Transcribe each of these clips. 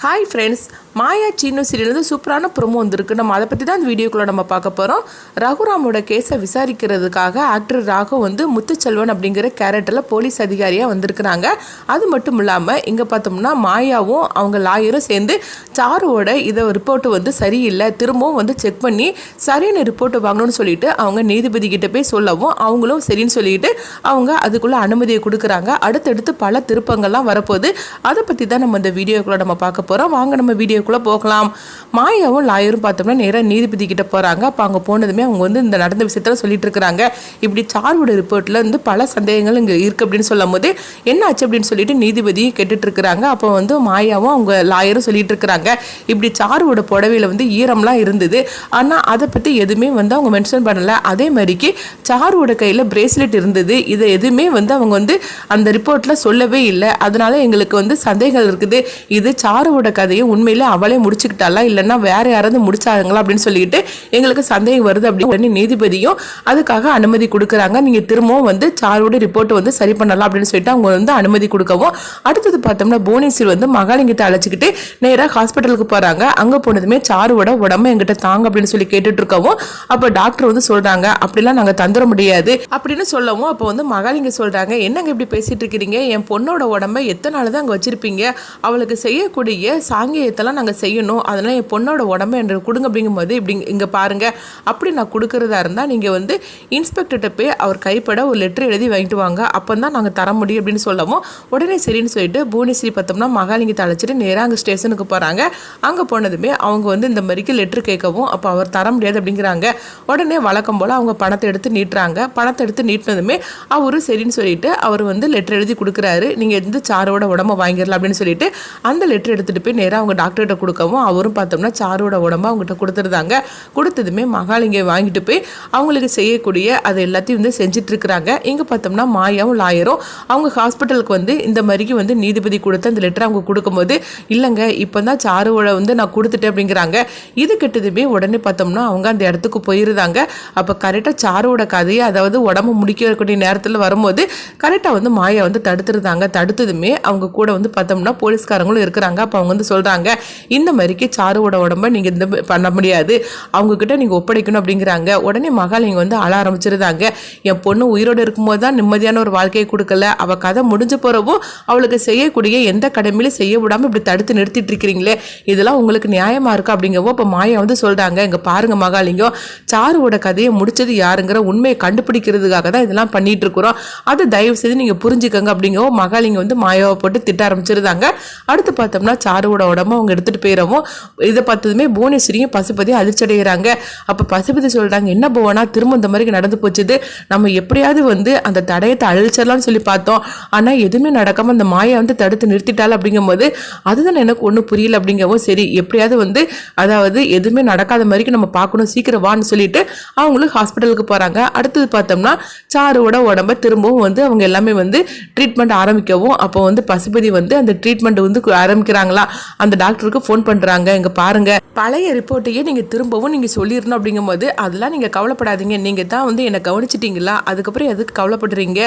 Hi friends Maya Seenu சீரியலேருந்து சூப்பரான promo வந்திருக்கு. நம்ம அதை பற்றி தான் இந்த வீடியோக்குள்ளே நம்ம பார்க்க போகிறோம் ரகுராமோட கேஸை விசாரிக்கிறதுக்காக ஆக்டர் ராகு வந்து முத்துச்செல்வன் அப்படிங்கிற கேரக்டரில் போலீஸ் அதிகாரியாக வந்திருக்கிறாங்க. அது மட்டும் இல்லாமல் இங்கே பார்த்தோம்னா மாயாவும் அவங்க லாயரும் சேர்ந்து சாருவோட இதை ரிப்போர்ட்டு வந்து சரியில்லை. திரும்பவும் வந்து செக் பண்ணி சரியான ரிப்போர்ட்டு வாங்கணும்னு சொல்லிட்டு அவங்க நீதிபதி கிட்ட போய் சொல்லவும் அவங்களும் சரின்னு சொல்லிட்டு அவங்க அதுக்குள்ளே அனுமதியை கொடுக்குறாங்க. அடுத்தடுத்து பல திருப்பங்கள்லாம் வரப்போகுது. அதை பற்றி தான் நம்ம இந்த வீடியோக்குள்ளே நம்ம பார்க்க போகிறோம் வாங்க நம்ம வீடியோக்குள்ளே போகலாம். மாயாவும் லாயரும் பார்த்தோம்னா நேராக நீதிபதி கிட்ட போகிறாங்க அப்போ அங்கே போனதுமே அவங்க வந்து இந்த நடந்த விஷயத்தில் சொல்லிட்டு இருக்கிறாங்க. இப்படி சார்வோட ரிப்போர்ட்டில் வந்து பல சந்தேகங்கள் இங்கே இருக்குது அப்படின்னு சொல்லும் போது என்ன ஆச்சு அப்படின்னு சொல்லிட்டு நீதிபதியும் கேட்டுட்டு இருக்கிறாங்க. அப்போ வந்து மாயாவும் அவங்க லாயரும் சொல்லிட்டு இருக்கிறாங்க. இப்படி சாருவோட புடவையில் வந்து ஈரம்லாம் இருந்தது. ஆனால் அதை பற்றி எதுவுமே வந்து அவங்க மென்ஷன் பண்ணலை. அதே மாதிரிக்கு சாருவோட கையில் பிரேஸ்லெட் இருந்தது. இதை எதுவுமே வந்து அவங்க வந்து அந்த ரிப்போர்ட்டில் சொல்லவே இல்லை. அதனால எங்களுக்கு வந்து சந்தேகங்கள் இருக்குது. இது சாருவோட கதையை உண்மையில அவளே முடிச்சுக்கிட்டாளா? இல்லைன்னா வேற யாராவது முடிச்சாங்களா? அப்படின்னு சொல்லிட்டு எங்களுக்கு சந்தேகம் வருது அப்படின்னு உடனே நீதிபதியும் அதுக்காக அனுமதி கொடுக்குறாங்க. நீங்க திரும்பவும் வந்து சாரோட ரிப்போர்ட் வந்து சரி பண்ணலாம் அப்படின்னு சொல்லிட்டு அவங்க வந்து அனுமதி கொடுக்கவும் அடுத்தது பார்த்தோம்னா புவனேஸ்வர் வந்து மகாலிங்கத்தை அழைச்சிக்கிட்டு நேராக ஹாஸ்பிட்டலுக்கு போறாங்க. அங்க போனதுமே சாருவோட உடம்பு எங்கிட்ட தாங்க அப்படின்னு சொல்லி கேட்டுட்டு இருக்கவும் அப்போ டாக்டர் வந்து சொல்றாங்க அப்படிலாம் நாங்க தந்துட முடியாது அப்படின்னு சொல்லவும் அப்போ வந்து மகாலிங்க சொல்றாங்க என்னங்க இப்படி பேசிட்டு இருக்கிறீங்க? என் பொண்ணோட உடம்ப எத்தனை நாள் தான் அங்கே வச்சிருப்பீங்க? அவளுக்கு செய்யக்கூடிய சாங்கியத்தெல்லாம் நாங்கள் செய்யணும். அதனால் என் பொண்ணோட உடம்பு எனக்கு கொடுங்க அப்படிங்கும்போது இப்படி இங்கே பாருங்கள் அப்படி நான் கொடுக்குறதா இருந்தால் நீங்கள் வந்து இன்ஸ்பெக்டர்கிட்ட போய் அவர் கைப்பட ஒரு லெட்டர் எழுதி வாங்கிட்டு வாங்க. அப்போ தான் நாங்கள் தர முடியும் அப்படின்னு சொல்லவும் உடனே சரின்னு சொல்லிட்டு புவனேஸ்வரி பார்த்தோம்னா மகாலிங்கத்தை அழைச்சிட்டு நேராக அங்கே ஸ்டேஷனுக்கு போகிறாங்க அங்கே போனதுமே அவங்க வந்து இந்த மாதிரிக்கு லெட்ரு கேட்கவும் அப்போ அவர் தர முடியாது அப்படிங்கிறாங்க. உடனே வழக்கம் போல் அவங்க பணத்தை எடுத்து நீட்டுறாங்க. பணத்தை எடுத்து நீட்டினதுமே அவரும் சரின்னு சொல்லிட்டு அவர் வந்து லெட்டர் எழுதி கொடுக்குறாரு. நீங்கள் எந்த சாரோட உடம்ப வாங்கிடலாம் அப்படின்னு சொல்லிட்டு அந்த லெட்டர் எடுத்துகிட்டு போய் நேராக அவங்க டாக்டர்கிட்ட கொடுக்கவும் அவரும் பார்த்தோம்னா சாரோட உடம்பு அவங்ககிட்ட கொடுத்துருந்தாங்க. கொடுத்ததுமே மகாலிங்க வாங்கிட்டு போய் அவங்களுக்கு செய்யக்கூடிய அதை எல்லாத்தையும் வந்து செஞ்சுட்டு இருக்கிறாங்க இங்கே பார்த்தோம்னா மாயாவும் லாயரும் அவங்க ஹாஸ்பிட்டலுக்கு வந்து இந்த மாதிரிக்கு வந்து நீதிபதி கொடுத்து அந்த லெட்டர் அவங்க கொடுக்கும்போது இல்லைங்க இப்போ தான் சாருவோட வந்து நான் கொடுத்துட்டேன் அப்படிங்கிறாங்க. இது கிட்டதுமே உடனே பார்த்தோம்னா அவங்க அந்த இடத்துக்கு போயிருந்தாங்க. அப்போ கரெக்டாக சாருவோட கதையை அதாவது உடம்பு முடிக்கக்கூடிய நேரத்தில் வரும்போது கரெக்டாக வந்து மாயா வந்து தடுத்துருந்தாங்க. தடுத்ததுமே அவங்க கூட வந்து பார்த்தோம்னா போலீஸ்காரங்களும் இருக்கிறாங்க. அப்போ அவங்க வந்து சொல்கிறாங்க இந்த மாதிரிக்கு சாருவோட உடம்ப நீங்கள் இந்த பண்ண முடியாது. அவங்கக்கிட்ட நீங்கள் ஒப்படைக்கணும் அப்படிங்கிறாங்க. உடனே மகாலிங்க வந்து அழ ஆரம்பிச்சிருந்தாங்க. என் பொண்ணு உயிரோடு இருக்கும்போது தான் நிம்மதியான ஒரு வாழ்க்கையை கொடுக்கல. அவள் கதை முடிஞ்சு போகிறவும் அவளுக்கு செய்யக்கூடிய எந்த கடமையிலும் செய்ய விடாமல் இப்படி தடுத்து நிறுத்திட்டு இருக்கிறீங்களே. இதெல்லாம் உங்களுக்கு நியாயமாக இருக்கா அப்படிங்கவோ இப்போ மாயா வந்து சொல்கிறாங்க இங்கே பாருங்க மகாலிங்கம் சாருவோட கதையை முடிச்சது யாருங்கிற உண்மையை கண்டுபிடிக்கிறதுக்காக தான் இதெல்லாம் பண்ணிட்டு இருக்கிறோம். அதை தயவு செய்து நீங்கள் புரிஞ்சுக்கங்க அப்படிங்கவோ மகாலிங்க வந்து மாயாவை போட்டு திட்ட ஆரம்பிச்சிருந்தாங்க. அடுத்து பார்த்தோம்னா யாரோட உடம்ப அவங்க எடுத்துகிட்டு போயிடவும் இதை பார்த்ததுமே புவனேஸ்வரியும் பசுபதி அழிச்சடைகிறாங்க அப்போ பசுபதி சொல்கிறாங்க என்ன புவனா திரும்ப இந்த மாதிரி நடந்து போச்சுது. நம்ம எப்படியாவது வந்து அந்த தடயத்தை அழிச்சிடலாம்னு சொல்லி பார்த்தோம். ஆனால் எதுவுமே நடக்காமல் அந்த மாயை வந்து தடுத்து நிறுத்திட்டாள். அப்படிங்கும்போது அதுதான் எனக்கு ஒன்றும் புரியல. அப்படிங்கவும் சரி எப்படியாவது வந்து அதாவது எதுவுமே நடக்காத மாதிரிக்கு நம்ம பார்க்கணும். சீக்கிரம் வான்னு சொல்லிட்டு அவங்களும் ஹாஸ்பிட்டலுக்கு போகிறாங்க அடுத்தது பார்த்தோம்னா சாருவோட உடம்ப திரும்பவும் வந்து அவங்க எல்லாமே வந்து ட்ரீட்மெண்ட் ஆரம்பிக்கவும் அப்போ வந்து பசுபதி வந்து அந்த ட்ரீட்மெண்ட் வந்து ஆரம்பிக்கிறாங்களா? அந்த டாக்டருக்கு ஃபோன் பண்ணுறாங்க இங்கே பாருங்க. பழைய ரிப்போர்ட்டையே நீங்கள் திரும்பவும் நீங்கள் சொல்லிடணும் அப்படிங்கும்போது அதெல்லாம் நீங்கள் கவலைப்படாதீங்க. நீங்கள் தான் வந்து என்னை கவனிச்சிட்டிங்களா? அதுக்கப்புறம் எதுக்கு கவலைப்படுறீங்க?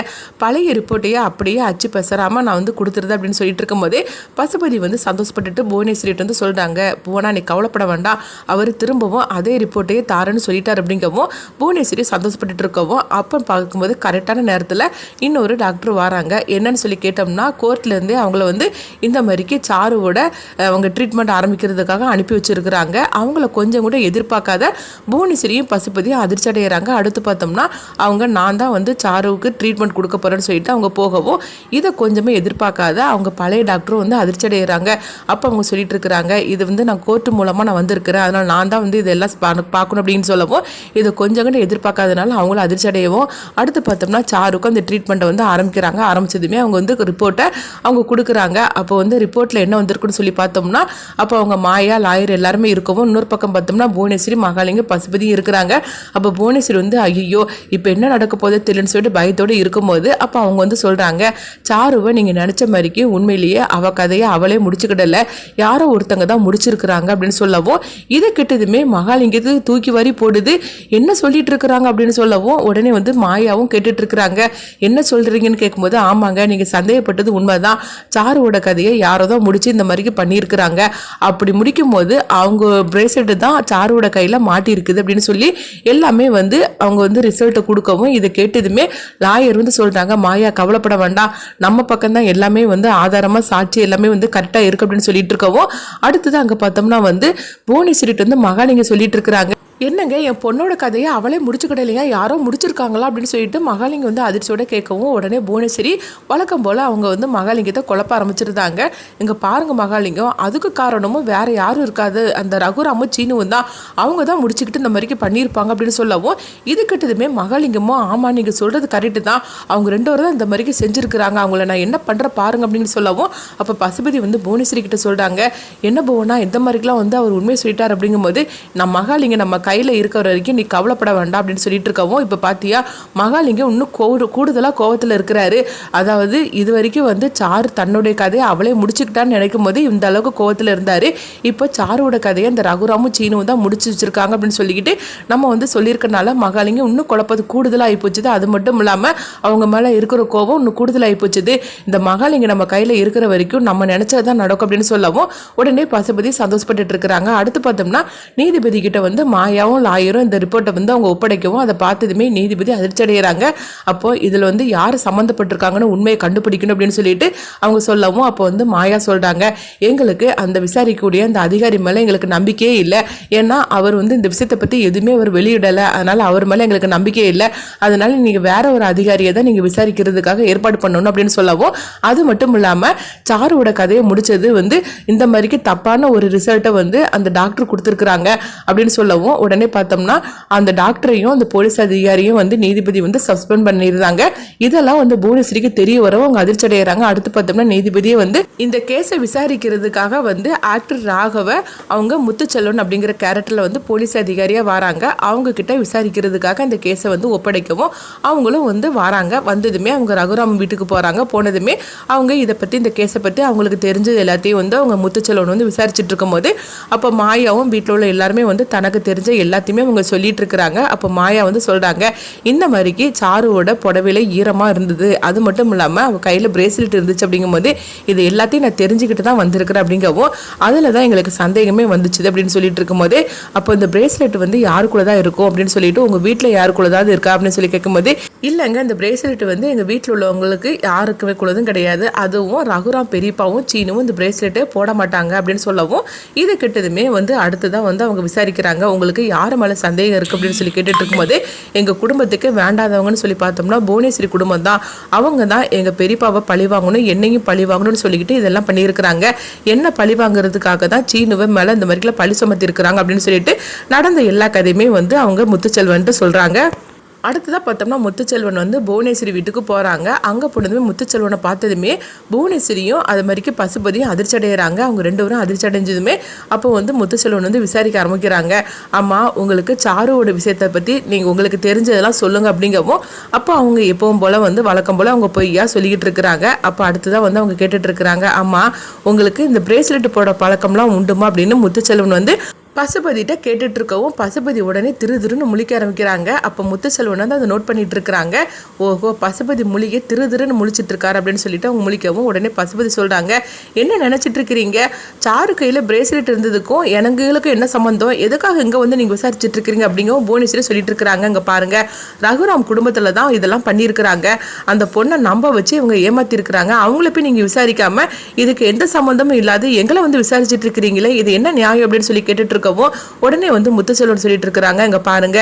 பழைய ரிப்போர்ட்டையே அப்படியே அச்சு பெசராமல் நான் வந்து கொடுத்துருது அப்படின்னு சொல்லிட்டு இருக்கும்போதே பசுபதி வந்து சந்தோஷப்பட்டுட்டு புவனேஸ்வரிட்டு வந்து சொல்கிறாங்க புவனா நீ கவலைப்பட வேண்டாம். அவர் திரும்பவும் அதே ரிப்போர்ட்டையே தாரேன்னு சொல்லிட்டார் அப்படிங்கவும் புவனேஸ்வரி சந்தோஷப்பட்டுட்டு இருக்கவும் அப்போ பார்க்கும்போது கரெக்டான நேரத்தில் இன்னொரு டாக்டர் வராங்க. என்னன்னு சொல்லி கேட்டோம்னா கோர்ட்லேருந்தே அவங்கள வந்து இந்த மாதிரிக்கு சாருவோட அஹ், அவங்க ட்ரீட்மெண்ட் ஆரம்பிக்கிறதுக்காக அனுப்பி வச்சிருக்கிறாங்க. அவங்கள கொஞ்சம் கூட எதிர்பார்க்காத புவனேஸ்வரியும் பசுபதியும் அதிர்ச்சி அடைகிறாங்க அடுத்து பார்த்தோம்னா அவங்க நான் தான் வந்து சாருவுக்கு ட்ரீட்மெண்ட் கொடுக்க போகிறேன்னு சொல்லிட்டு அவங்க போகவும் இதை கொஞ்சமே எதிர்பார்க்காத அவங்க பழைய டாக்டரும் வந்து அதிர்ச்சி அடைகிறாங்க அப்போ அவங்க சொல்லிட்டு இருக்கிறாங்க இது வந்து நான் கோர்ட்டு மூலமாக நான் வந்திருக்கிறேன். அதனால் நான் தான் வந்து இதெல்லாம் பார்க்கணும் அப்படின்னு சொல்லவும் இதை கொஞ்சம் கூட எதிர்பார்க்காதனால அவங்களும் அதிர்ச்சி அடையவும் அடுத்து பார்த்தோம்னா சாருக்கு அந்த ட்ரீட்மெண்ட்டை வந்து ஆரம்பிக்கிறாங்க. ஆரம்பிச்சதுமே அவங்க வந்து ரிப்போர்ட்டை அவங்க கொடுக்குறாங்க. அப்போ வந்து ரிப்போர்ட்டில் என்ன வந்திருக்குன்னு சொல்லி பார்த்தோம்னா அப்போ அவங்க மாயா லாயர் எல்லாருமே இருக்கவும் இன்னொரு பக்கம் பார்த்தோம்னா புவனேஸ்வரி மகாலிங்க பசுபதியும் இருக்கிறாங்க. அப்போ புவனேஸ்வரி வந்து ஐயோ இப்போ என்ன நடக்க போதோ தெரியலன்னு சொல்லிட்டு பயத்தோடு இருக்கும்போது அப்போ அவங்க வந்து சொல்கிறாங்க சாருவை நீங்கள் நினச்ச மாதிரிக்கு உண்மையிலேயே அவள் கதையை அவளே முடிச்சுக்கிடல. யாரோ ஒருத்தங்க தான் முடிச்சிருக்கிறாங்க அப்படின்னு சொல்லவும் இதை கிட்டதுமே மகாலிங்கத்துக்கு தூக்கி வாரி போடுது. என்ன சொல்லிட்டு இருக்கிறாங்க? அப்படின்னு சொல்லவும் உடனே வந்து மாயாவும் கேட்டுட்டு இருக்கிறாங்க. என்ன சொல்றீங்கன்னு கேட்கும்போது ஆமாங்க நீங்க சந்தேகப்பட்டது உண்மைதான். சாருவோட கதையை யாரோ தான் முடிச்சு இந்த மாதிரி வரைக்கும் பண்ணியிருக்கிறாங்க. அப்படி முடிக்கும் போது அவங்க பிரேஸ்லெட்டு தான் சாருவோட கையில் மாட்டியிருக்குது அப்படின்னு சொல்லி எல்லாமே வந்து அவங்க வந்து ரிசல்ட்டை கொடுக்கவும் இதை கேட்டதுமே லாயர் வந்து சொல்கிறாங்க மாயா கவலைப்பட வேண்டாம். நம்ம பக்கம் தான் எல்லாமே வந்து ஆதாரமாக சாட்சி எல்லாமே வந்து கரெக்டாக இருக்கு அப்படின்னு சொல்லிட்டு இருக்கவும் அடுத்தது அங்கே பார்த்தோம்னா வந்து புவனேஸ்வரிட்டு வந்து மகாலிங்க சொல்லிட்டு இருக்கிறாங்க. என்னங்க என் பொண்ணோட கதையை அவளே முடிச்சுக்கிடலையா? யாரோ முடிச்சிருக்காங்களா? அப்படின்னு சொல்லிட்டு மகாலிங்க வந்து அதிர்ச்சியோட கேட்கவும் உடனே புவனேஸ்வரி வழக்கம் போல் அவங்க வந்து மகாலிங்கத்தை குழப்ப ஆரம்பிச்சிருந்தாங்க. இங்கே பாருங்க மகாலிங்கம் அதுக்கு காரணமும் வேற யாரும் இருக்காது. அந்த ரகுராமும் சீனுவும் தான். அவங்க தான் முடிச்சுக்கிட்டு இந்த மாதிரிக்கு பண்ணியிருப்பாங்க அப்படின்னு சொல்லவும் இது கிட்டதுமே மகாலிங்கமும் ஆமாம் நீங்கள் சொல்கிறது கரெக்டு தான். அவங்க ரெண்டு பேரும் தான் இந்த மாதிரிக்கு செஞ்சுருக்கிறாங்க. அவங்கள நான் என்ன பண்ணுற பாருங்க அப்படின்னு சொல்லவும் அப்போ பசுபதி வந்து புவனேஸ்வரி கிட்ட சொல்கிறாங்க என்ன போவோம்னா இந்த மாதிரிக்கெலாம் வந்து அவர் உண்மையை சொல்லிட்டார்? அப்படிங்கும்போது நம்ம மகாலிங்க நம்ம கையில் இருக்கிற வரைக்கும் நீ கவலைப்பட வேண்டாம் அப்படின்னு சொல்லிட்டு இருக்கவும் இப்போ பார்த்தியா மகாலிங்கம் இன்னும் கோடு கூடுதலாக கோவத்தில் இருக்கிறாரு. அதாவது இது வரைக்கும் வந்து சாரு தன்னுடைய கதையை அவளே முடிச்சுக்கிட்டான்னு நினைக்கும் போது இந்த அளவுக்கு கோவத்தில் இருந்தார். இப்போ சாருவோட கதையை இந்த ரகுராமும் சீனுவும் தான் முடிச்சு வச்சிருக்காங்க அப்படின்னு சொல்லிக்கிட்டு நம்ம வந்து சொல்லியிருக்கனால மகாலிங்கம் இன்னும் குழப்பது கூடுதலாகி போச்சுது. அது மட்டும் இல்லாமல் அவங்க மேலே இருக்கிற கோவம் இன்னும் கூடுதலாகி போச்சுது. இந்த மகாலிங்கம் நம்ம கையில் இருக்கிற வரைக்கும் நம்ம நினச்சது தான் நடக்கும் அப்படின்னு சொல்லவும் உடனே பசுபதி சந்தோஷப்பட்டு இருக்கிறாங்க. அடுத்து பார்த்தோம்னா நீதிபதி கிட்ட வந்து மாயாவும் லாயரும் இந்த ரிப்போர்ட்டை வந்து அவங்க ஒப்படைக்கவும் அதை பார்த்ததுமே நீதிபதி அதிர்ச்சி அடைகிறாங்க அப்போ இதில் வந்து யார் சம்மந்தப்பட்டிருக்காங்கன்னு உண்மையை கண்டுபிடிக்கணும் அப்படின்னு சொல்லிட்டு அவங்க சொல்லவும் அப்போ வந்து மாயா சொல்கிறாங்க எங்களுக்கு அந்த விசாரிக்கக்கூடிய அந்த அதிகாரி மேலே எங்களுக்கு நம்பிக்கையே இல்லை. ஏன்னா அவர் வந்து இந்த விஷயத்தை பற்றி எதுவுமே அவர் வெளியிடலை. அதனால் அவர் மேலே எங்களுக்கு நம்பிக்கையே இல்லை. அதனால் நீங்கள் வேற ஒரு அதிகாரியை தான் நீங்கள் விசாரிக்கிறதுக்காக ஏற்பாடு பண்ணணும் அப்படின்னு சொல்லவும் அது மட்டும் இல்லாமல் சாருவோட கதையை முடிச்சது வந்து இந்த மாதிரிக்கு தப்பான ஒரு ரிசல்ட்டை வந்து அந்த டாக்டர் கொடுத்துருக்குறாங்க அப்படின்னு சொல்லவும் உடனே பார்த்தோம்னா அந்த டாக்டரையும் அந்த போலீஸ் அதிகாரியும் வந்து நீதிபதி வந்து சஸ்பெண்ட் பண்ணியிருந்தாங்க. இதெல்லாம் வந்து புவனேஸ்வரிக்கு தெரிய வரவும் அவங்க அதிர்ச்சி அடைகிறாங்க அடுத்து பார்த்தோம்னா நீதிபதியை வந்து இந்த கேஸை விசாரிக்கிறதுக்காக வந்து ஆக்டர் ராகவ அவங்க முத்துச்செல்வன் அப்படிங்கிற கேரக்டரில் வந்து போலீஸ் அதிகாரியாக வராங்க. அவங்க கிட்ட விசாரிக்கிறதுக்காக அந்த கேஸை வந்து ஒப்படைக்கவும் அவங்களும் வந்து வராங்க. வந்ததுமே அவங்க ரகுராம் வீட்டுக்கு போகிறாங்க போனதுமே அவங்க இதை பற்றி இந்த கேஸை பற்றி அவங்களுக்கு தெரிஞ்சது எல்லாத்தையும் வந்து அவங்க முத்துச்செல்வன் வந்து விசாரிச்சுட்டு இருக்கும்போது அப்போ மாயாவும் வீட்டில் உள்ள எல்லாருமே வந்து தனக்கு தெரிஞ்ச எல்லாத்தையுமே அவங்க சொல்லிட்டு இருக்கிறாங்க அப்போ மாயா வந்து சொல்கிறாங்க இந்த மாதிரிக்கு சாருவோட புடவையில ஈரமாக இருந்தது. அது மட்டும் இல்லாமல் அவள் கையில் பிரேஸ்லெட் இருந்துச்சு அப்படிங்கும்போது இது எல்லாத்தையும் நான் தெரிஞ்சுக்கிட்டு தான் வந்திருக்கிறேன் அப்படிங்கவும் அதில் தான் எங்களுக்கு சந்தேகமே வந்துச்சு அப்படின்னு சொல்லிட்டு இருக்கும்போது அப்போ இந்த பிரேஸ்லெட் வந்து யாருக்குள்ள தான் இருக்கும் அப்படின்னு சொல்லிட்டு உங்கள் வீட்டில் யாருக்குள்ளதாவது இருக்கா அப்படின்னு சொல்லி கேட்கும்போது இல்லைங்க இந்த பிரேஸ்லெட் வந்து எங்கள் வீட்டில் உள்ளவங்களுக்கு யாருக்குமே குள்ளதும் கிடையாது. அதுவும் ரகுராம் பெரியப்பாவும் சீனுவும் இந்த பிரேஸ்லெட்டே போட மாட்டாங்க அப்படின்னு சொல்லவும் இது கிட்டதுமே வந்து அடுத்ததான் வந்து அவங்க விசாரிக்கிறாங்க. உங்களுக்கு யார் மேலே சந்தேகம் இருக்குது அப்படின்னு சொல்லி கேட்டுட்டு இருக்கும்போது எங்கள் குடும்பத்துக்கு வேண்டாதவங்கன்னு சொல்லி பார்த்தோம்னா புவனேஸ்வரி குடும்பம் தான். அவங்க தான் எங்கள் பெரியப்பாவை பழி வாங்கணும் என்னையும் பழி வாங்கணும்னு சொல்லிக்கிட்டு இதெல்லாம் பண்ணியிருக்கிறாங்க. என்ன பழி வாங்குறதுக்காக தான் சீனுவை மேலே இந்த மாதிரிலாம் பழி சுமத்தி இருக்கிறாங்க அப்படின்னு சொல்லிட்டு நடந்த எல்லா கதையுமே வந்து அவங்க முத்துச்செல்வன்ட்டு சொல்கிறாங்க அடுத்ததாக பார்த்தோம்னா முத்துச்செல்வன் வந்து புவனேஸ்வரி வீட்டுக்கு போகிறாங்க அங்கே போனதுமே முத்துச்செல்வனை பார்த்ததுமே புவனேஸ்வரியும் அது மாதிரிக்கு பசுபதியும் அதிர்ச்சி அடைகிறாங்க அவங்க ரெண்டு பேரும் அதிர்ச்சி அடைஞ்சதுமே அப்போ வந்து முத்துச்செல்வன் வந்து விசாரிக்க ஆரம்பிக்கிறாங்க. அம்மா உங்களுக்கு சாருவோட விஷயத்தை பற்றி நீங்கள் உங்களுக்கு தெரிஞ்சதெல்லாம் சொல்லுங்கள் அப்படிங்கவும் அப்போ அவங்க எப்பவும் போல் வந்து வழக்கம் போல் அவங்க பொய்யா சொல்லிக்கிட்டு இருக்கிறாங்க. அப்போ அடுத்ததாக வந்து அவங்க கேட்டுட்டு அம்மா உங்களுக்கு இந்த பிரேஸ்லெட் போட பழக்கம்லாம் உண்டுமா அப்படின்னு முத்துச்செல்வன் வந்து பசுபதிட்ட கேட்டுட்டு இருக்கவும் பசுபதி உடனே திரு திருன்னு முழிக்க ஆரம்பிக்கிறாங்க. அப்போ முத்துச்செல்வன் வந்து அதை நோட் பண்ணிட்டு இருக்கிறாங்க ஓஹோ பசுபதி முழிக்க திரு திருன்னு முழிச்சிட்டு இருக்காரு அப்படின்னு சொல்லிட்டு அவங்க முழிக்கவும் உடனே பசுபதி சொல்றாங்க என்ன நினைச்சிட்டு இருக்கிறீங்க சாரு கையில் பிரேஸ்லெட் இருந்ததுக்கும் எனங்களுக்கும் என்ன சம்மந்தம் எதுக்காக இங்கே வந்து நீங்கள் விசாரிச்சுட்டு இருக்கிறீங்க அப்படிங்கவும் புவனேஸ்வரி சொல்லிட்டு இருக்கிறாங்க இங்கே பாருங்க ரகுராம் குடும்பத்தில் தான் இதெல்லாம் பண்ணியிருக்கிறாங்க. அந்த பொண்ணை நம்ப வச்சு இவங்க ஏமாத்திருக்கிறாங்க. அவங்கள போய் நீங்கள் விசாரிக்காம இதுக்கு எந்த சம்மந்தமும் இல்லாது எங்களை வந்து விசாரிச்சுட்டு இருக்கிறீங்களே இது என்ன நியாயம் அப்படின்னு சொல்லி கேட்டுட்டு இருக்கவும் உடனே வந்து முத்துச்செல்வன் சொல்லிட்டு இருக்கிறாங்க. இங்கே பாருங்க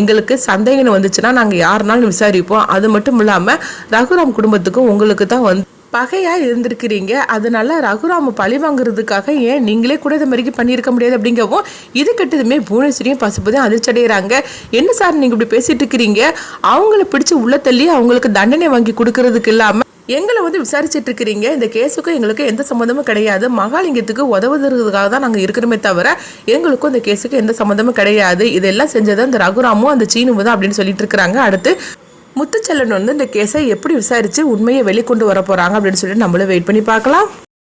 எங்களுக்கு சந்தேகம் வந்துச்சுன்னா நாங்கள் யாருனாலும் விசாரிப்போம். அது மட்டும் இல்லாமல் ரகுராம் குடும்பத்துக்கும் உங்களுக்கு தான் வந்து பகையாக இருந்திருக்கிறீங்க. அதனால ரகுராம பழி வாங்குறதுக்காக ஏன் நீங்களே கூட இது மாதிரி பண்ணியிருக்க முடியாது அப்படிங்கவும் இது கெட்டதுமே புவனேஸ்வரியும் பசுபதியும் அதிர்ச்சி அடைகிறாங்க என்ன சார் நீங்கள் இப்படி பேசிட்டு இருக்கிறீங்க? அவங்கள பிடிச்சி உள்ள தள்ளி அவங்களுக்கு தண்டனை வாங்கி கொடுக்கறதுக்கு இல்லாமல் எங்களை வந்து விசாரிச்சுட்டு இருக்கிறீங்க. இந்த கேஸுக்கும் எங்களுக்கு எந்த சம்மந்தமும் கிடையாது. மகாலிங்கத்துக்கு உதவுறதுக்காக தான் நாங்கள் இருக்கிறோமே தவிர எங்களுக்கும் இந்த கேஸுக்கு எந்த சம்மந்தமும் கிடையாது. இதெல்லாம் செஞ்சது அந்த ரகுராமும் அந்த சீனுவும் தான் அப்படின்னு சொல்லிட்டு இருக்கிறாங்க. அடுத்து முத்துச்செல்லன் வந்து இந்த கேஸை எப்படி விசாரித்து உண்மையை வெளிக்கொண்டு வர போகிறாங்க அப்படின்னு சொல்லிட்டு நம்மளும் வெயிட் பண்ணி பார்க்கலாம்.